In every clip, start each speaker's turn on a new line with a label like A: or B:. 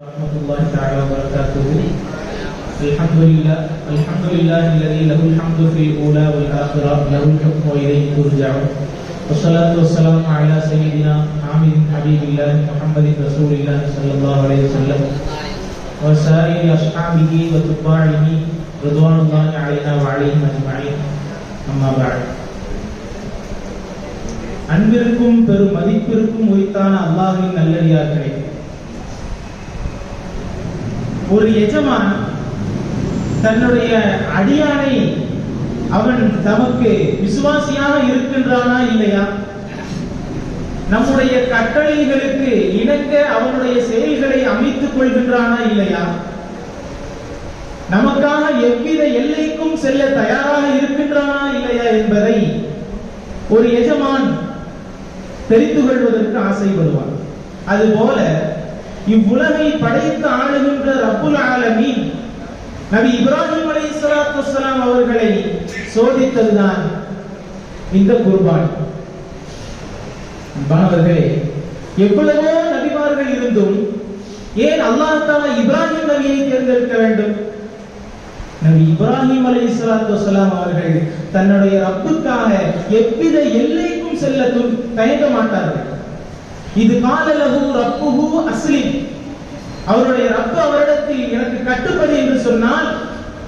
A: ورحمة الله تعالى وبركاته الحمد لله الحمد لله الذي له الحمد في الأولى والآخرة له الحكم وإليه ترجعون والصلاة والسلام على سيدنا حامد حبيب الله محمد رسول الله صلى الله عليه وسلم وسائر أصحابه وتباعه رضوان الله علينا وعليهم أجمعين أما بعد அன்பிற்கும் பெரும் மதிப்பிற்கும் உரித்தான அல்லாஹின் நல்லடியார்களே ஒரு எஜமான் தன்னுடைய அடியானை அவன் தமக்கு விசுவாசியாக இருக்கின்றானா இல்லையா? நம்முடைய கட்டளைகளுக்கு இணங்க அவனுடைய செயல்களை அமைத்துக் கொள்கின்றானா இல்லையா? நமக்காக எவ்வித எல்லைக்கும் செல்ல தயாராக இருக்கின்றானா இல்லையா என்பதை ஒரு எஜமான் தெரிந்து கொள்வதற்கு ஆசைப்படுவான். அதுபோல இவ்வுலகை படைத்து ஆளுகின்ற ரப்புல் ஆலமி நபி இப்ராஹிம் அலைஹிஸ்ஸலாத்து வஸ்ஸலாம் அவர்களை சோதித்ததுதான் இந்த குர்பான். மாணவர்களே எவ்வளவோ நபிமார்கள் இருந்தும் ஏன் அல்லாஹ் தாலா இப்ராஹிம் நபியை தேர்ந்தெடுக்க வேண்டும்? நபி இப்ராஹிம் அலைஹிஸ்ஸலாத்து வஸ்ஸலாம் அவர்கள் தன்னுடைய ரப்புக்காக எவ்வித எல்லைக்கும் செல்ல தயங்க மாட்டார்கள். இது காலலகு ரப்புகு அஸ்லிம். அவருடைய ரப்பு அவரிடத்தில் எனக்கு கட்டுப்படி என்று சொன்னால்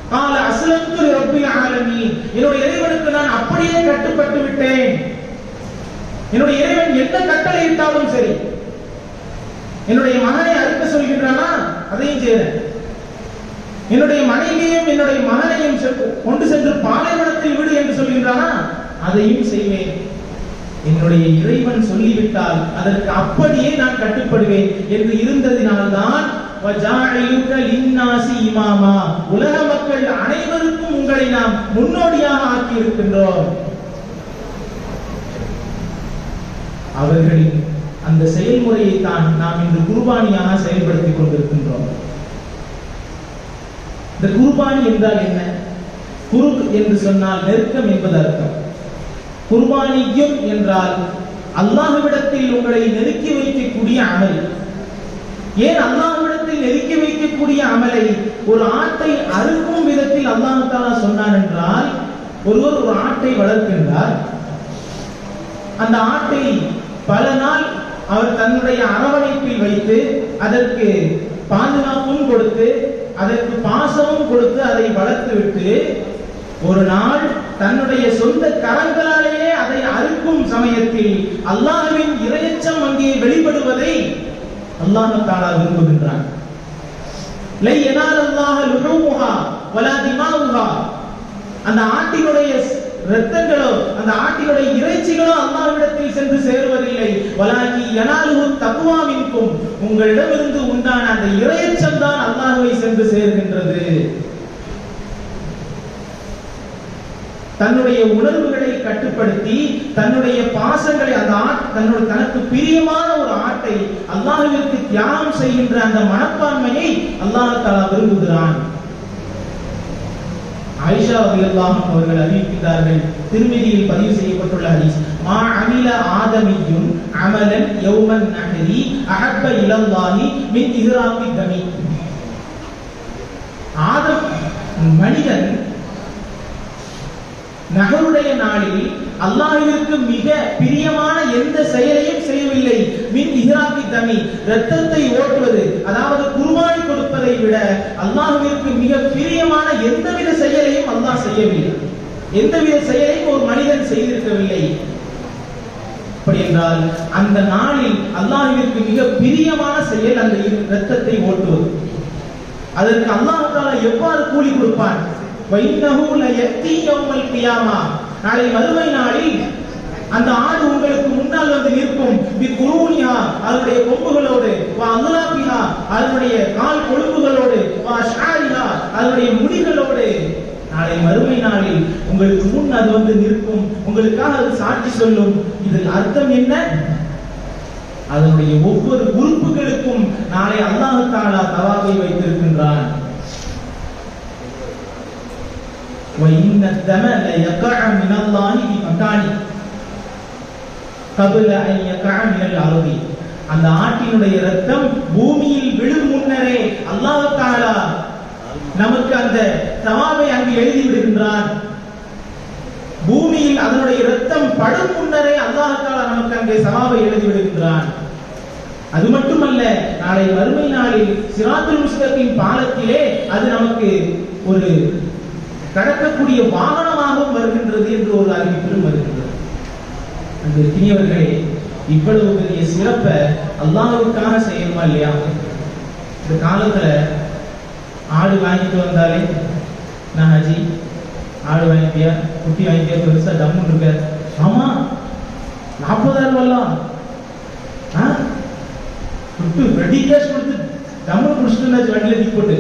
A: கால அஸ்லம்து ரப்பில் ஆலமி என்னுடைய இறைவனுக்கு நான் அப்படியே கட்டுப்பட்டு விட்டேன். என்னுடைய இறைவன் எந்த கட்டளை இட்டாலும் சரி என்னுடைய மகனை அறுக்க சொல்கின்றானா? அதையும் செய்கிறேன் என்னுடைய மனைவியையும் என்னுடைய மகனையும் சென்று- கொண்டு சென்று பாலைவனத்தில் விடு என்று சொல்கின்றானா? அதையும் செய்வேன். என்னுடைய இறைவன் சொல்லிவிட்டால் அதற்கு அப்படியே நான் கட்டுப்படுவேன் என்று இருந்ததினால்தான் இமாமா. உலக மக்கள் அனைவருக்கும் உங்களை நாம் முன்னோடியாக ஆக்கி இருக்கின்றோம் அவர்களின் அந்த செயல்முறையை தான் நாம் இன்று குர்பானியாக செயல்படுத்திக் கொண்டிருக்கின்றோம். இந்த குர்பானி என்றால் என்ன? குரு என்று சொன்னால் நெருக்கம் என்பது அர்த்தம் குர்பானியும் என்றால் அல்லாஹ்விடத்தில் உங்களை நெருக்கி வைக்கக்கூடிய அமல். ஏன் அல்லாஹ்விடத்தில் நெருக்கி வைக்கக்கூடிய அமலை? ஒரு ஆட்டை அறுக்கும் விதத்தில் அல்லாஹு தாலா சொன்னான் என்றால் ஒருவர் ஒரு ஆட்டை வளர்க்கின்றார். அந்த ஆட்டை பல நாள் அவர் தன்னுடைய அரவணைப்பில் வைத்து அதற்கு பாதுகாப்பும் கொடுத்து அதற்கு பாசமும் கொடுத்து அதை வளர்த்து விட்டு ஒரு நாள் தன்னுடைய சொந்த கரங்களாலேயே அதை அறுக்கும் சமயத்தில் அல்லாஹுவின் இரையச்சம் அங்கே வெளிப்படுவதை அல்லாஹு தாலா விரும்புகின்றான். லை யனால அல்லாஹ் லுஹூமுஹா வலா திமாவுஹா அந்த ஆட்டினுடைய இரத்தங்களோ அந்த ஆட்டினுடைய இறைச்சிகளோ அல்லாஹ்விடத்தில் சென்று சேருவதில்லை. வலாகி யனாலுஹு தக்வா உங்களிடமிருந்து உண்டான அந்த இறையச்சம் தான் அல்லாஹுவை சென்று சேர்கின்றது. தன்னுடைய உணர்வுகளை கட்டுப்படுத்தி தன்னுடைய பாசங்களை அந்த தன்னுடைய தனக்கு பிரியமான ஒரு ஆட்டை அல்லாஹுவிற்கு தியாகம் செய்கின்ற அந்த மனப்பான்மையை அல்லாஹ் தஆலா விரும்புகிறான். ஆயிஷா ரலியல்லாஹு அவர்கள் அறிவிக்கிறார்கள் திருமதியில் பதிவு செய்யப்பட்டுள்ள ஹதீஸ் மா அமில ஆதமியும் அமலன் யௌமன் நஹரி அஹப்ப இலல்லாஹி மின் இஹ்ராமி தமி. ஆதம் மனிதன் நகருடைய நாளில் அல்லாஹிற்கு மிக பிரியமான எந்த செயலையும் செய்யவில்லை. மின் இஹ்ராமி தமி ரத்தத்தை ஓட்டுவது அதாவது குருவானி கொடுப்பதை விட அல்லாஹுவிற்கு மிக பிரியமான எந்தவித செயலையும் அல்லாஹ் செய்யவில்லை. எந்தவித செயலையும் ஒரு மனிதன் செய்திருக்கவில்லை. அப்படி என்றால் அந்த நாளில் அல்லாஹ்விற்கு மிக பிரியமான செயல் அந்த ரத்தத்தை ஓட்டுவது. அதற்கு அல்லாஹால எவ்வாறு கூலி கொடுப்பான்? நாளை மறுமை நாளில் அந்த ஆடு உங்களுக்கு முன்னால் வந்து நிற்கும். பி குரூனியா அதனுடைய கொம்புகளோடு வா அனுராபியா அதனுடைய கால் கொழுப்புகளோடு வா ஷாரியா அதனுடைய முடிகளோடு. நாளை மறுமை நாளில் உங்களுக்கு முன் அது வந்து நிற்கும். உங்களுக்காக அது சாட்சி சொல்லும். இதில் அர்த்தம் என்ன? அதனுடைய ஒவ்வொரு உறுப்புகளுக்கும் நாளை அல்லாஹு தாலா தவாவை வைத்திருக்கின்றான். وإن الدم ليقع من الله بمكانه قبل أن அந்த ஆட்டினுடைய ரத்தம் பூமியில் விழும் முன்னரே அல்லாஹாலா நமக்கு அந்த சவாவை அங்கு எழுதி விடுகின்றான். பூமியில் அதனுடைய ரத்தம் படும் முன்னரே அல்லாஹாலா நமக்கு அங்கே சவாவை எழுதி விடுகின்றான். அது மட்டுமல்ல நாளை வறுமை நாளில் சிராத்து முஸ்தகின் பாலத்திலே அது நமக்கு ஒரு கடக்கக்கூடிய வாகனமாகவும் வருகின்றது என்று ஒரு அறிவிப்பிலும் வருகின்றது. அந்த இனியவர்களே இவ்வளவு பெரிய சிறப்பை அல்லாஹ்வுக்காக செய்யணுமா இல்லையா? இந்த காலத்துல ஆடு வாங்கிட்டு வந்தாலே நான் ஹஜி? ஆடு வாங்கிட்டியா? குட்டி வாங்கிட்டியா? பெருசா டம்முன்னு இருக்க ஆமா நாற்பதாயிரம் ரூபாய்லாம் ஆ? கொடுத்து ரெடி கேஷ் கொடுத்து டம்முன்னு குடிச்சிட்டு வண்டியில தீ போட்டு.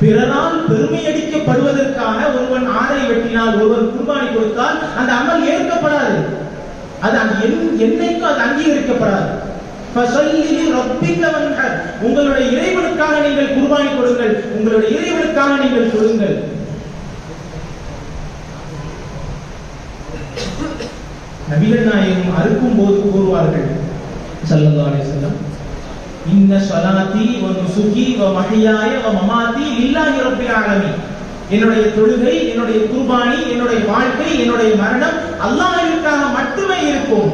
A: பிறரால் பெருமை அடிக்கப்படுவதற்காக ஒருவன் ஆணை வெட்டினால் ஒருவன் குர்பானி கொடுத்தால் அந்த அமல் ஏற்கப்படாது. அது அந்த என்- என்னைக்கும் அது அங்கீகரிக்கப்படாது. உங்களுடைய இறைவனுக்காக நீங்கள் குர்பானி கொடுங்கள். உங்களுடைய இறைவனுக்காக நீங்கள் கொடுங்கள் நபிகள் நாயகம் அறுக்கும் போது கூறுவார்கள். ஸல்லல்லாஹு செல்லம் இந்த சலாத்தி சுகி வ வ மஹ்யாய வ மமாத்தி இல்லாஹி ரப்பில் ஆலமீன். என்னுடைய தொழுகை என்னுடைய குர்பானி என்னுடைய வாழ்க்கை என்னுடைய மரணம் அல்லாஹ்விற்காக மட்டுமே இருக்கும்.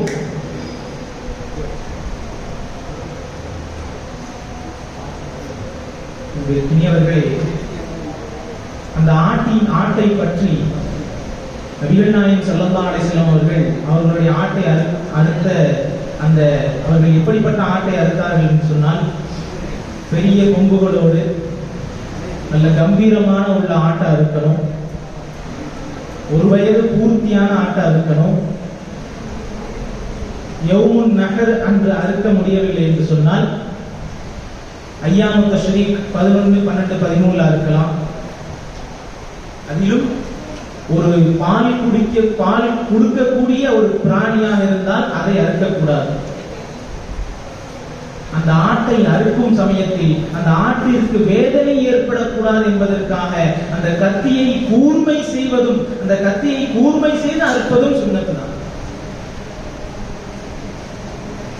A: துணியவர்களே அந்த ஆட்டின் ஆட்டை பற்றி நபிகள் நாயகம் ஸல்லல்லாஹு அலைஹி அவர்கள் அவர்களுடைய ஆட்டை அறு- அடுத்த அந்த அவர்கள் எப்படிப்பட்ட ஆட்டை அறுத்தார்கள் என்று சொன்னால் பெரிய கொம்புகளோடு நல்ல கம்பீரமான உள்ள ஆட்டை அறுக்கணும். ஒரு வயது பூர்த்தியான ஆட்டை அறுக்கணும். யவுமுன் நகர் அன்று அறுக்க முடியவில்லை என்று சொன்னால் ஐயாமு தஷ்ரீக் பதினொன்று பன்னெண்டு பதிமூணுல அறுக்கலாம். அதிலும் ஒரு பால் குடிக்க பால் கொடுக்கக்கூடிய ஒரு பிராணியாக இருந்தால் அதை அறுக்கக்கூடாது. அந்த ஆட்டை அறுக்கும் சமயத்தில் அந்த ஆட்டிற்கு வேதனை ஏற்படக்கூடாது என்பதற்காக அந்த கத்தியை கூர்மை செய்வதும் அந்த கத்தியை கூர்மை செய்து அறுப்பதும் சுண்ணத்துதான்.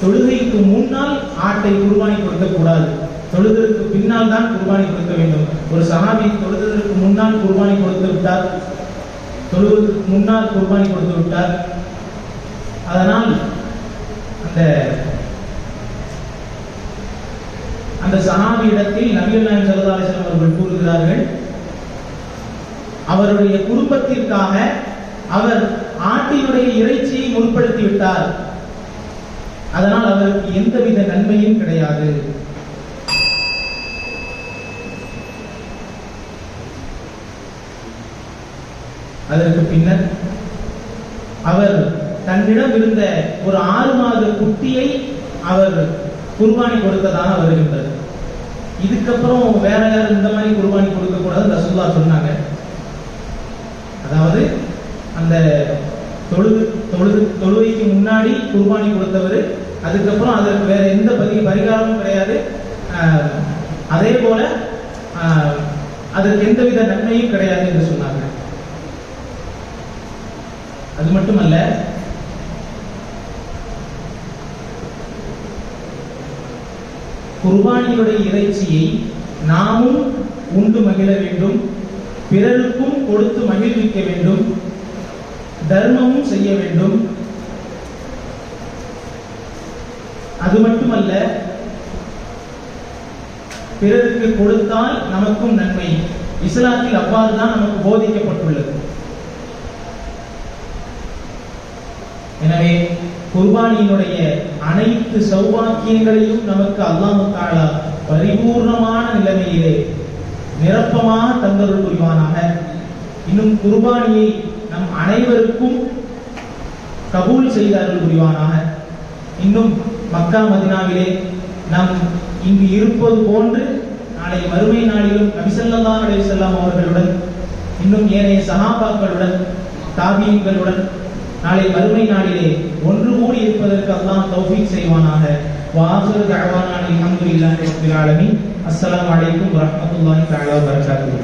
A: தொழுகைக்கு முன்னால் ஆட்டை குர்பானி கொடுக்கக்கூடாது. தொழுதற்கு பின்னால் தான் குர்பானி கொடுக்க வேண்டும். ஒரு சகாபி தொழுதற்கு முன்னால் குர்பானி கொடுத்து விட்டார். தொழுவதற்கு முன்னால் குர்பானி கொடுத்து விட்டார். அதனால் அந்த அந்த சஹாபியிடத்தில் நபிகள் நாயகம் ஸல்லல்லாஹு அலைஹி அவர்கள் கூறுகிறார்கள் அவருடைய குடும்பத்திற்காக அவர் ஆட்டினுடைய இறைச்சியை முற்படுத்தி விட்டார். அதனால் அவருக்கு எந்தவித நன்மையும் கிடையாது. அதற்கு பின்னர் அவர் தன்னிடம் இருந்த ஒரு ஆறு மாத குட்டியை அவர் குர்பானி கொடுத்ததாக வருகின்றது. இதுக்கப்புறம் வேற யாரும் இந்த மாதிரி குர்பானி கொடுக்க கூடாது ரசூல்லா சொன்னாங்க. அதாவது அந்த தொழுது தொழுது தொழுவைக்கு முன்னாடி குர்பானி கொடுத்தவர் அதுக்கப்புறம் அதற்கு வேற எந்த பதி பரிகாரமும் கிடையாது. ஆஹ், அதே போல ஆஹ், அதற்கு எந்தவித நன்மையும் கிடையாது என்று சொன்னார். அது மட்டுமல்ல குர்பானியுடைய இறைச்சியை நாமும் உண்டு மகிழ வேண்டும் பிறருக்கும் கொடுத்து மகிழ்விக்க வேண்டும் தர்மமும் செய்ய வேண்டும். அது மட்டுமல்ல பிறருக்கு கொடுத்தால் நமக்கும் நன்மை. இஸ்லாத்தில் அவ்வாறு தான் நமக்கு போதிக்கப்பட்டுள்ளது. எனவே குர்பானியினுடைய அனைத்து சௌபாக்கியங்களையும் நமக்கு அல்லாஹ் தாலா பரிபூர்ணமான நிலைமையிலே நிரப்பமாக தந்தருள் புரிவானாக. இன்னும் குர்பானியை நம் அனைவருக்கும் கபூல் செய்த அருள் புரிவானாக. இன்னும் மக்கா மதினாவிலே நாம் இங்கு இருப்பது போன்று நாளை மறுமை நாளிலும் நபிசல்லாஹ் அலைஹிஸ்ஸலாம் அவர்களுடன் இன்னும் ஏனைய சகாபாக்களுடன் தாபியங்களுடன் நாளை வறுமை நாளிலே ஒன்று கூடி இருப்பதற்கு அல்லாஹ் தௌஃபீக் செய்வானாக. வாஹிரு தஅவானா அல்ஹம்துலில்லாஹி ரப்பில் ஆலமீன். அஸ்ஸலாமு அலைக்கும் வரஹ்மத்துல்லாஹி தஆலா வபரகாத்துஹு